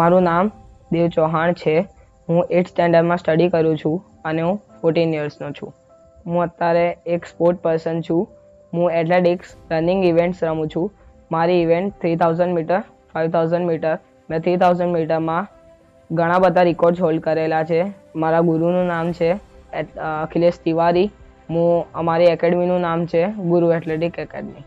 મારું નામ દેવ ચૌહાણ છે. હું એટ સ્ટેન્ડર્ડમાં સ્ટડી કરું છું અને હું ફોર્ટીન યર્સનો છું. હું અત્યારે એક સ્પોર્ટ પર્સન છું. હું એથ્લેટિક્સ રનિંગ ઇવેન્ટ્સ રમું છું. મારી event three thousand metre five thousand metre મેં થ્રી થાઉઝન્ડ મીટરમાં ઘણા બધા રેકોર્ડ્સ હોલ્ડ કરેલા છે. મારા ગુરુનું નામ છે અખિલેશ તિવારી. હું અમારી એકેડમીનું નામ છે ગુરુ એથ્લેટિક એકેડમી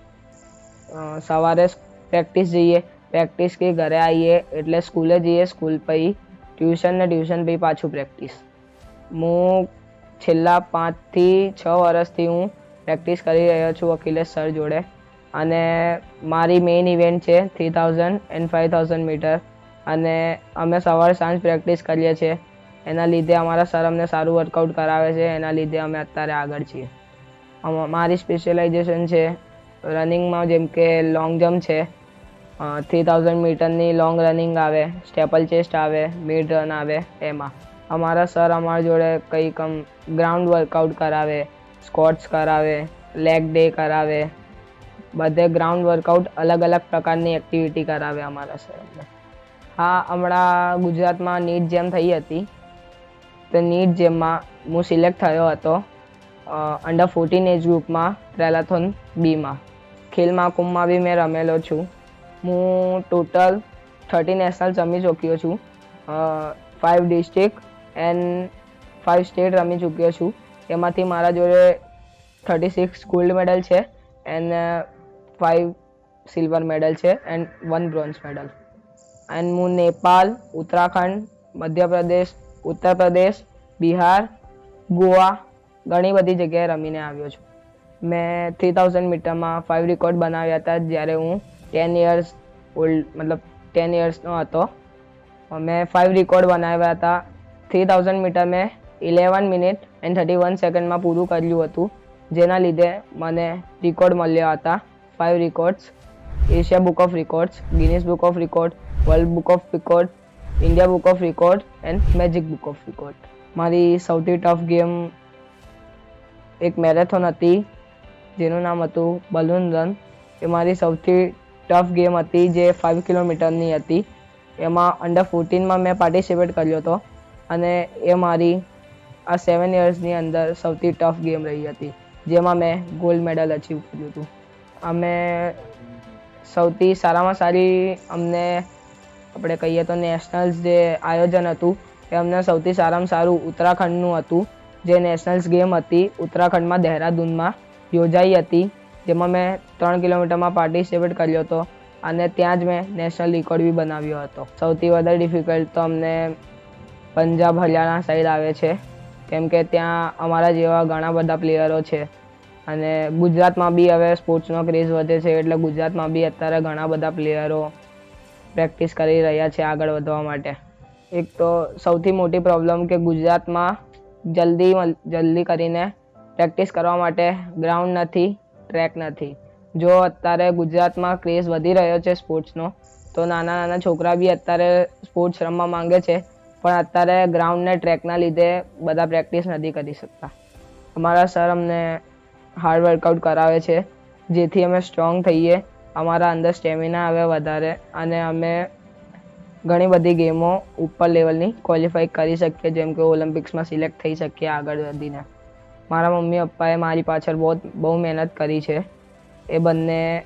સવારે પ્રેક્ટિસ જઈએ. પ્રેક્ટિસ કે ઘરે આવીએ એટલે સ્કૂલે જઈએ, સ્કૂલ પછી ટ્યુશન ને ટ્યુશન પછી પાછું પ્રેક્ટિસ. હું છેલ્લા પાંચથી છ વર્ષથી હું પ્રેક્ટિસ કરી રહ્યો છું અખિલેશ સર જોડે. અને મારી મેઇન ઇવેન્ટ છે three thousand and five thousand metre. અને અમે સવાર સાંજ પ્રેક્ટિસ કરીએ છીએ. એના લીધે અમારા સર અમને સારું વર્કઆઉટ કરાવે છે. એના લીધે અમે અત્યારે આગળ છીએ. મારી સ્પેશિયલાઇઝેશન છે રનિંગમાં જેમ કે લોંગ જમ્પ છે. થ્રી થાઉઝન્ડ મીટરની લોંગ રનિંગ આવે સ્ટેપલ ચેસ્ટ આવે મિડ રન આવે, એમાં. અમારા સર અમારા જોડે કંઈક ગ્રાઉન્ડ વર્કઆઉટ કરાવે સ્કોટ્સ કરાવે લેગ ડે કરાવે. બધે ગ્રાઉન્ડ વર્કઆઉટ અલગ અલગ પ્રકારની એક્ટિવિટી કરાવે અમારા સર હા, હમણાં ગુજરાતમાં નીટ જેમ થઈ હતી. તો નીટ જેમમાં હું સિલેક્ટ થયો હતો અંડર ફોર્ટીન એજ ગ્રુપમાં ટ્રેલાથોન બીમાં ખેલ મહાકુંભમાં બી મેં રમેલો છું. હું ટોટલ થર્ટી નેશનલ રમી ચૂક્યો છું. Five district and five state રમી ચૂક્યો છું. એમાંથી મારા જોડે થર્ટી સિક્સ ગોલ્ડ મેડલ છે એન્ડ ફાઇવ સિલ્વર મેડલ છે and one bronze medal and હું નેપાલ ઉત્તરાખંડ, મધ્યપ્રદેશ ઉત્તર પ્રદેશ બિહાર, ગોવા ઘણી બધી જગ્યાએ રમીને આવ્યો છું. મેં થ્રી થાઉઝન્ડ મીટરમાં ફાઇવ રેકોર્ડ બનાવ્યા હતા જ્યારે હું ટેન યર્સ ઓલ્ડ, મતલબ ટેન યર્સનો હતો. મેં ફાઇવ રેકોર્ડ બનાવ્યા હતા. થ્રી થાઉઝન્ડ મીટર મેં eleven minute and thirty one સેકન્ડમાં પૂરું કર્યું હતું. જેના લીધે મને રેકોર્ડ મળ્યા હતા. Five records Asia book of records Guinness book of record world book of record India book of record and magic book of record મારી સૌથી ટફ ગેમ એક મેરેથોન હતી, જેનું નામ હતું બલૂન રન એ મારી સૌથી ટફ ગેમ હતી જે ફાઇવ કિલોમીટરની હતી. એમાં અંડર ફોર્ટીનમાં મેં પાર્ટિસિપેટ કર્યો હતો અને એ મારી આ સેવન યર્સની અંદર સૌથી ટફ ગેમ રહી હતી, જેમાં મેં ગોલ્ડ મેડલ અચીવ કર્યું હતું. અમે સૌથી સારામાં સારી અમને આપણે કહીએ તો નેશનલ્સ જે આયોજન હતું, એ અમને સૌથી સારામાં સારું ઉત્તરાખંડનું હતું. જે નેશનલ્સ ગેમ હતી, ઉત્તરાખંડમાં દહેરાદૂનમાં યોજાઈ હતી. જેમાં મેં ત્રણ કિલોમીટરમાં પાર્ટિસિપેટ કર્યો હતો અને ત્યાં જ મેં નેશનલ રેકોર્ડ બી બનાવ્યો હતો. સૌથી વધારે ડિફિકલ્ટ તો અમને પંજાબ હરિયાણા સાઈડ આવે છે. કેમ કે ત્યાં અમારા જેવા ઘણા બધા પ્લેયરો છે. અને ગુજરાતમાં બી હવે સ્પોર્ટ્સનો ક્રેઝ વધે છે એટલે ગુજરાતમાં બી અત્યારે ઘણા બધા પ્લેયરો પ્રેક્ટિસ કરી રહ્યા છે આગળ વધવા માટે. એક તો સૌથી મોટી પ્રોબ્લેમ કે ગુજરાતમાં જલ્દી જલ્દી કરીને પ્રેક્ટિસ કરવા માટે ગ્રાઉન્ડ નથી. ટ્રેક નથી. જો અત્યારે ગુજરાતમાં ક્રેઝ વધી રહ્યો છે સ્પોર્ટ્સનો તો નાના નાના છોકરા બી અત્યારે સ્પોર્ટ્સ રમવા માંગે છે. પણ અત્યારે ગ્રાઉન્ડ ને ટ્રેકના લીધે બધા પ્રેક્ટિસ નથી કરી શકતા. અમારા સર અમને હાર્ડ વર્કઆઉટ કરાવે છે, જેથી અમે સ્ટ્રોંગ થઈએ. અમારા અંદર સ્ટેમિના આવે વધારે અને અમે ઘણી બધી ગેમો ઉપર લેવલની ક્વોલિફાઈ કરી શકીએ, જેમ કે ઓલિમ્પિક્સમાં સિલેક્ટ થઈ શકીએ આગળ વધીને. મારા મમ્મી પપ્પાએ મારી પાછળ બહુ બહુ મહેનત કરી છે. એ બંને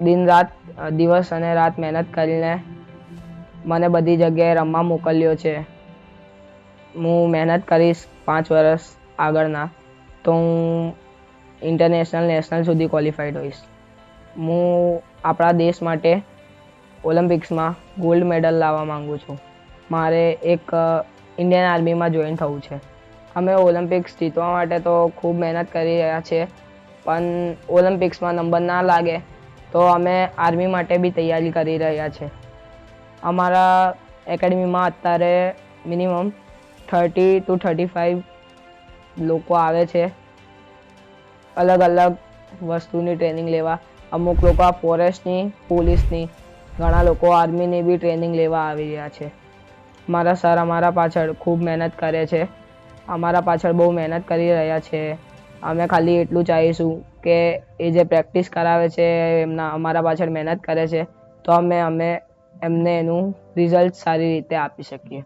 દિન રાત દિવસ અને રાત મહેનત કરીને મને બધી જગ્યાએ રમવા મોકલ્યો છે. હું મહેનત કરીશ પાંચ વર્ષ આગળના તો હું ઇન્ટરનેશનલ નેશનલ સુધી ક્વોલિફાઈડ હોઈશ. હું આપણા દેશ માટે ઓલિમ્પિક્સમાં ગોલ્ડ મેડલ લાવવા માગું છું. મારે એક ઇન્ડિયન આર્મીમાં જોઈન થવું છે. અમે ઓલિમ્પિક્સ જીતવા માટે તો ખૂબ મહેનત કરી રહ્યા છીએ, પણ ઓલિમ્પિક્સમાં નંબર ના લાગે તો અમે આર્મી માટે બી તૈયારી કરી રહ્યા છે અમારા એકેડમીમાં અત્યારે minimum thirty two thirty five લોકો આવે છે. અલગ અલગ વસ્તુની ટ્રેનિંગ લેવા. અમુક લોકો આ ફોરેસ્ટની પોલીસની ઘણા લોકો આર્મીની બી ટ્રેનિંગ લેવા આવી રહ્યા છે. મારા સર અમારા પાછળ ખૂબ મહેનત કરે છે. અમારા પાછળ બહુ મહેનત કરી રહ્યા છે. અમે ખાલી એટલું ચાહીશું કે એ જે પ્રેક્ટિસ કરાવે છે, એમના અમારા પાછળ મહેનત કરે છે, તો અમે અમે એમને એનું રિઝલ્ટ સારી રીતે આપી શકીએ.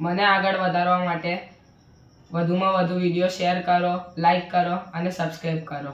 મને આગળ વધારવા માટે વધુમાં વધુ વીડિયો શેર કરો, લાઈક કરો અને સબસ્ક્રાઈબ કરો.